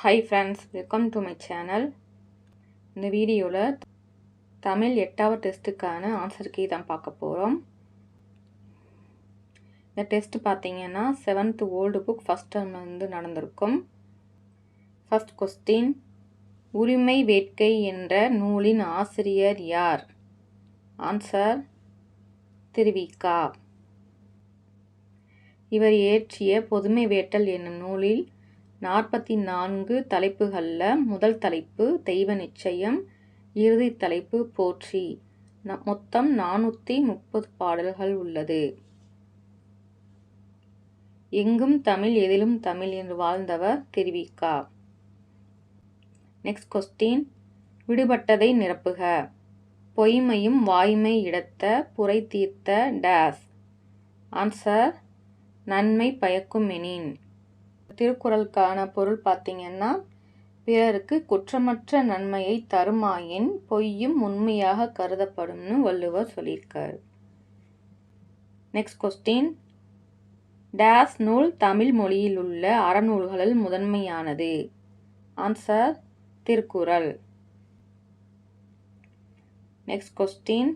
Hi friends welcome to my channel இந்த வீடியோவில் தமிழ் எட்டாவது டெஸ்ட்டுக்கான ஆன்சர் கீ தான் பார்க்க போகிறோம் இந்த டெஸ்ட் பார்த்தீங்கன்னா seventh old book first term வந்து நடந்திருக்கும். ஃபஸ்ட் கொஸ்டின் உரிமை வேட்கை என்ற நூலின் ஆசிரியர் யார்? ஆன்சர் திருவிக்கா. இவர் இயற்றிய பொதுமை வேட்டல் என்னும் நூலில் நாற்பத்தி நான்கு தலைப்புகளில் முதல் தலைப்பு தெய்வ நிச்சயம் இறுதி தலைப்பு போற்றி. மொத்தம் நானூற்றி முப்பது பாடல்கள் உள்ளது. எங்கும் தமிழ் எதிலும் தமிழ் என்று வாழ்ந்தவர் திருவிக்கா. நெக்ஸ்ட் கொஸ்டின் விடுபட்டதை நிரப்புக. பொய்மையும் வாய்மை இடத்த புரை தீர்த்த டேஸ். ஆன்சர் நன்மை பயக்கும் எனின். திருக்குறளுக்கான பொருள் பார்த்தீங்கன்னா பிறருக்கு குற்றமற்ற நன்மையை தருமாயின் பொய்யும் உண்மையாக கருதப்படும்னு வள்ளுவர் சொல்லியிருக்கார். நெக்ஸ்ட் கொஸ்டின் டேஸ் நூல் தமிழ் மொழியில் உள்ள அறநூல்களில் முதன்மையானது. ஆன்சர் திருக்குறள். நெக்ஸ்ட் கொஸ்டின்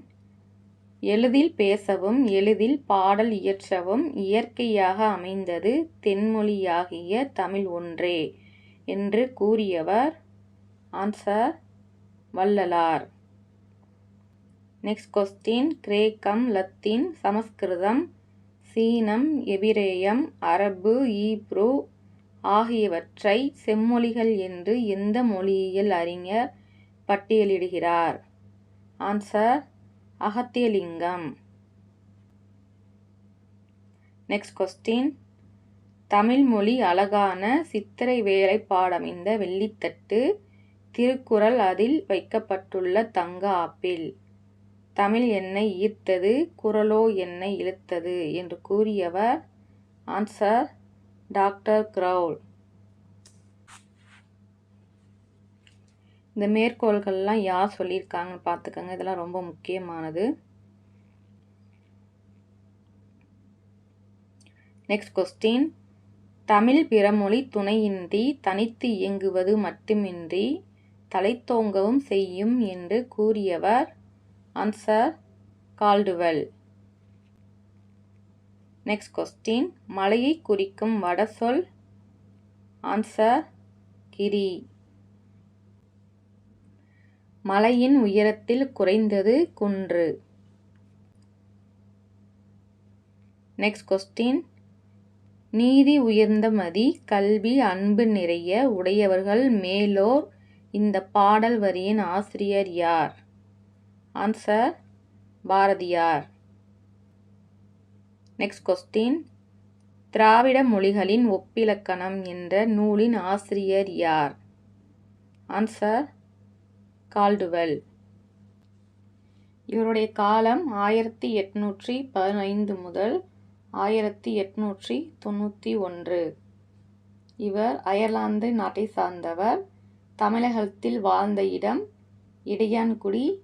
எளிதில் பேசவும் எளிதில் பாடல் இயற்றவும் இயற்கையாக அமைந்தது தென்மொழியாகிய தமிழ் ஒன்றே என்று கூறியவர் ஆன்சர் வள்ளலார். நெக்ஸ்ட் கொஸ்டின் கிரேக்கம் லத்தீன் சமஸ்கிருதம் சீனம் எபிரேயம் அரபு ஈப்ரூ ஆகியவற்றை செம்மொழிகள் என்று எந்த மொழியியல் அறிஞர் பட்டியலிடுகிறார்? Answer Agathialingam. Next question Tamil மொழி அழகான சித்திரை வேலைப்பாடமைந்த வெள்ளித்தட்டு திருக்குறள் அதில் வைக்கப்பட்டுள்ள தங்க ஆப்பிள். தமிழ் என்னை ஈர்த்தது குரலோ என்னை இழுத்தது என்று கூறியவர் ஆன்சர் டாக்டர் கிரவுல் இந்த மேற்கோள்கள்லாம் யார் சொல்லியிருக்காங்கன்னு பார்த்துக்கோங்க. இதெல்லாம் ரொம்ப முக்கியமானது. நெக்ஸ்ட் கொஸ்டின் தமிழ் பிறமொழி துணையின்றி தனித்து இயங்குவது மட்டுமின்றி தலைத்தோங்கவும் செய்யும் என்று கூறியவர் ஆன்சர் கால்டுவெல் நெக்ஸ்ட் கொஸ்டின் மலையை குறிக்கும் வடசொல் ஆன்சர் கிரி மலையின் உயரத்தில் குறைந்தது குன்று. நெக்ஸ்ட் கொஸ்டின் நீதி உயர்ந்த மதி கல்வி அன்பு நிறைய உடையவர்கள் மேலோர். இந்த பாடல் வரியின் ஆசிரியர் யார்? ஆன்சர் பாரதியார். நெக்ஸ்ட் கொஸ்டின் திராவிட மொழிகளின் ஒப்பிலக்கணம் என்ற நூலின் ஆசிரியர் யார்? Answer Caldwell. இவருடைய காலம் ஆயிரத்தி எட்நூற்றி பதினைந்து முதல் ஆயிரத்தி எட்நூற்றி தொண்ணூற்றி ஒன்று. இவர் அயர்லாந்து நாட்டை சார்ந்தவர். தமிழகத்தில் வாழ்ந்த இடம் இடையான்குடி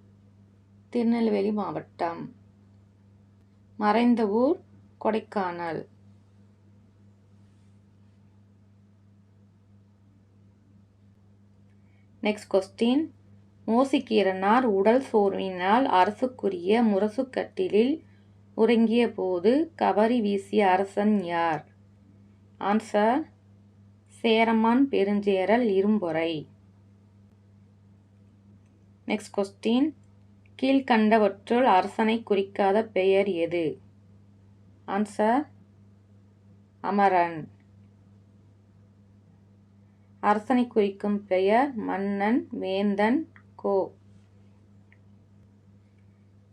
திருநெல்வேலி மாவட்டம். மறைந்த ஊர் கொடைக்கானல். நெக்ஸ்ட் கொஸ்டின் மோசிக்கிறனார் உடல் சோர்வினால் அரசுக்குரிய முரசுக்கட்டிலில் உறங்கிய போது கவரி வீசிய அரசன் யார்? Answer Cheraman Perunjeral Irumporai. Next question கீழ்கண்டவற்றுள் அரசனை குறிக்காத பெயர் எது? ஆன்சர் அமரன். அரசனை குறிக்கும் பெயர் மன்னன் வேந்தன் கோ.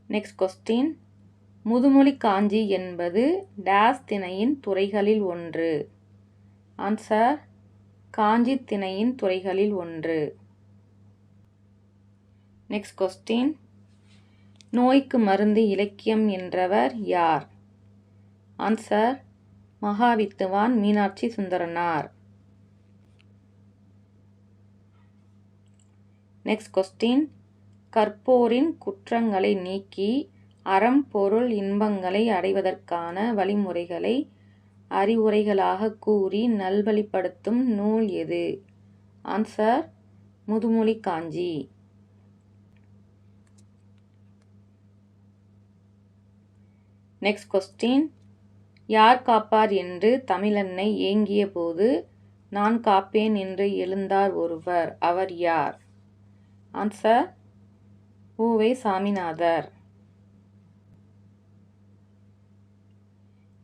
நெக்ஸ்ட் கொஸ்டின் முதுமொழி காஞ்சி என்பது டேஸ் திணையின் துறைகளில் ஒன்று. ஆன்சர் காஞ்சி திணையின் துறைகளில் ஒன்று. நெக்ஸ்ட் கொஸ்டின் நோய்க்கு மருந்து இலக்கியம் என்றவர் யார்? Answer Mahavidwan Meenakshi Sundaranar. Next question கற்போரின் குற்றங்களை நீக்கி அறம் பொருள் இன்பங்களை அடைவதற்கான வழிமுறைகளை அறிவுரைகளாக கூறி நல்வழிப்படுத்தும் நூல் எது? Answer Muthumozhi Kanchi. Next question யார் காப்பார் என்று தமிழன்னை ஏங்கிய போது நான் காப்பேன் என்று எழுந்தார் ஒருவர். அவர் யார்? Answer U Ve Saminathar?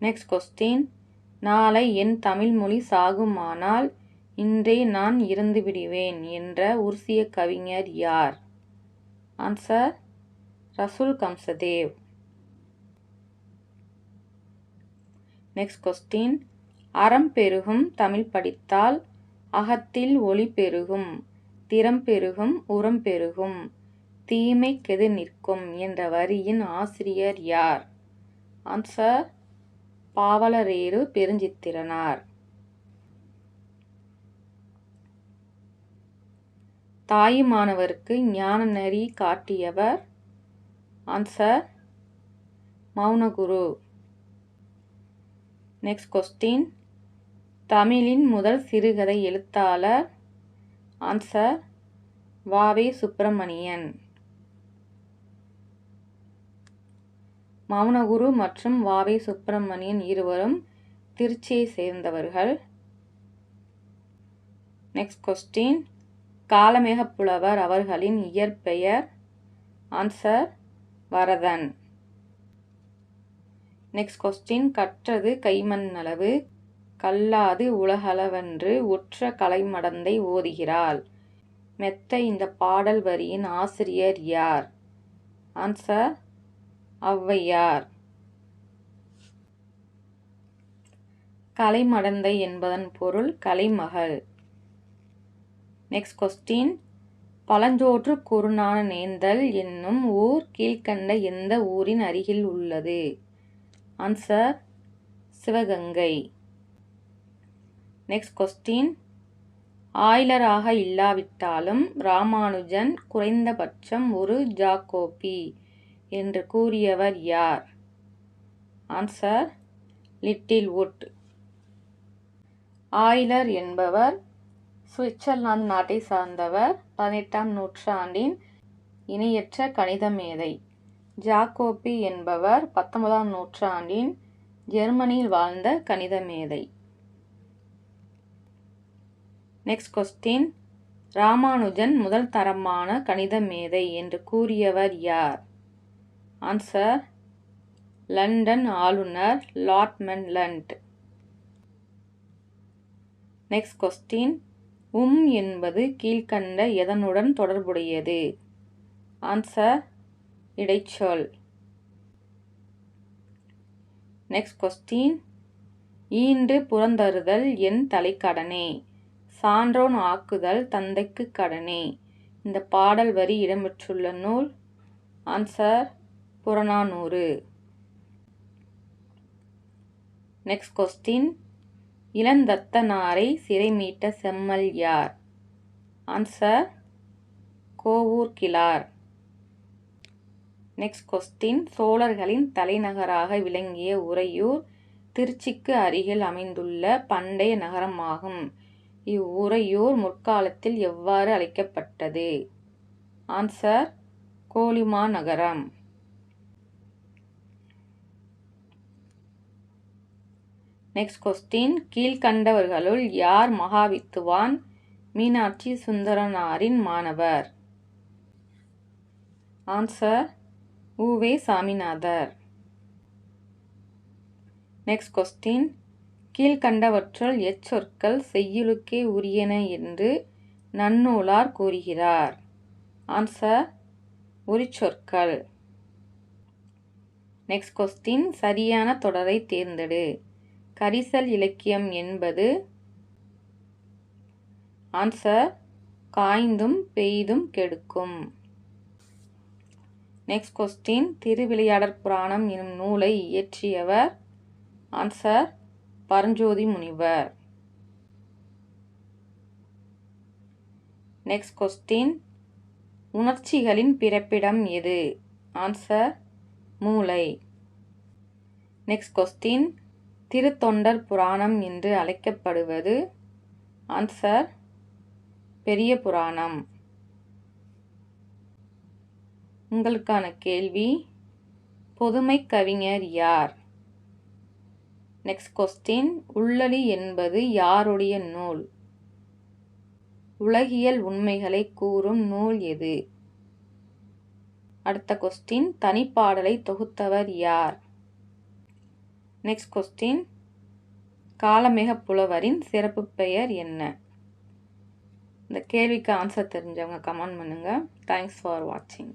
Next question நாளை என் தமிழ்மொழி சாகுமானால் இன்றே நான் இறந்து விடுவேன் என்ற உருசிய கவிஞர் யார்? Answer Rasul Gamzatov. Next question அறம் பெருகும் தமிழ் படித்தால் அகத்தில் ஒளி பெருகும் திறம் பெருகும் உரம் பெருகும். தீமை கெது நிற்கும் என்ற வரியின் ஆசிரியர் யார்? ஆன்சர் பாவலரேறு பெருஞ்சித்திரனார். தாயுமானவருக்கு ஞான நெறி காட்டியவர்? ஆன்சர் மௌனகுரு. நெக்ஸ்ட் கொஸ்டின் தமிழின் முதல் சிறுகதை எழுத்தாளர் ஆன்சர் வாவி சுப்பிரமணியன். மௌனகுரு மற்றும் வாவே சுப்பிரமணியன் இருவரும் திருச்சியை சேர்ந்தவர்கள். நெக்ஸ்ட் கொஸ்டின் காலமேக புலவர் அவர்களின் இயற்பெயர். ஆன்சர் வரதன். நெக்ஸ்ட் கொஸ்டின் கற்றது கைமண் அளவு கல்லாது உலகளவென்று உற்ற கலைமடந்தை ஓதுகிறாள். மெத்த இந்த பாடல் வரியின் ஆசிரியர் யார்? ஆன்சர் ஔவையார். கலைமடந்தை என்பதன் பொருள் கலைமகள். நெக்ஸ்ட் கொஸ்டின் பழஞ்சோற்று குறுநான நேந்தல் என்னும் ஊர் கீழ்கண்ட எந்த ஊரின் அருகில் உள்ளது? ஆன்சர் சிவகங்கை. நெக்ஸ்ட் கொஸ்டின் ஆய்லராக இல்லாவிட்டாலும் ராமானுஜன் குறைந்தபட்சம் ஒரு ஜாக்கோபி என்று கூறியவர் யார்? ஆன்சர் லிட்டில் வுட் ஆய்லர் என்பவர் சுவிட்சர்லாந்து நாட்டை சார்ந்தவர். பதினெட்டாம் நூற்றாண்டின் இணையற்ற கணித மேதை. ஜாக்கோபி என்பவர் பத்தொன்பதாம் நூற்றாண்டின் ஜெர்மனியில் வாழ்ந்த கணித மேதை. நெக்ஸ்ட் கொஸ்டின் ராமானுஜன் முதல் தரமான கணித மேதை என்று கூறியவர் யார்? ஆன்சர் லண்டன் ஆளுநர் லார்ட் லண்ட் நெக்ஸ்ட் கொஸ்டின் உம் என்பது கீழ்கண்ட எதனுடன் தொடர்புடையது? ஆன்சர் இடைச்சொல். நெக்ஸ்ட் கொஸ்டின் ஈண்டு புறந்தருதல் என் தலைக்கடனே. சான்றோன் ஆக்குதல் தந்தைக்கு கடனே. இந்த பாடல் வரி இடம்பெற்றுள்ள நூல். ஆன்சர் புறநானூறு. நெக்ஸ்ட் கொஸ்டின் இளந்தத்தனாரை சிறை மீட்ட செம்மல் யார்? Answer Kovur Kizhar next question சோழர்களின் தலைநகராக விளங்கிய உறையூர் திருச்சிக்கு அருகில் அமைந்துள்ள பண்டைய நகரமாகும். இவ்வுறையூர் முற்காலத்தில் எவ்வாறு அழைக்கப்பட்டது? ஆன்சர் கோலிமா நகரம் நெக்ஸ்ட் கொஸ்டின் கீழ்கண்டவர்களுள் யார் மகாவித்துவான்? மீனாட்சி சுந்தரனாரின் மாணவர். Answer Uve Saminathar. Next question கீழ்கண்டவற்றுள் எச்சொற்கள் செய்யுளுக்கே உரியன என்று நன்னூலார் கூறுகிறார். ஆன்சர் உரிச்சொற்கள் நெக்ஸ்ட் கொஸ்டின் சரியான தொடரை தேர்ந்தெடு. கரிசல் இலக்கியம் என்பது ஆன்சர் காய்ந்தும் பெய்தும் கெடுக்கும். நெக்ஸ்ட் கொஸ்டின் திருவிளையாடற் புராணம் எனும் நூலை இயற்றியவர் ஆன்சர் பரஞ்சோதி முனிவர். நெக்ஸ்ட் கொஸ்டின் உணர்ச்சிகளின் பிறப்பிடம் எது? ஆன்சர் மூளை. நெக்ஸ்ட் கொஸ்டின் திருத்தொண்டர் புராணம் என்று அழைக்கப்படுவது? ஆன்சர் பெரிய புராணம். உங்களுக்கான கேள்வி பொதுமை கவிஞர் யார்? நெக்ஸ்ட் கொஸ்டின் உள்ளளி என்பது யாருடைய நூல்? உலகியல் உண்மைகளை கூறும் நூல் எது? அடுத்த கொஸ்டின் தனிப்பாடலை தொகுத்தவர் யார்? நெக்ஸ்ட் கொஸ்டின் காலமேக புலவரின் சிறப்பு பெயர் என்ன? இந்த கேள்விக்கு ஆன்சர் தெரிஞ்சவங்க கமெண்ட் பண்ணுங்கள் தேங்க்ஸ் ஃபார் வாட்சிங்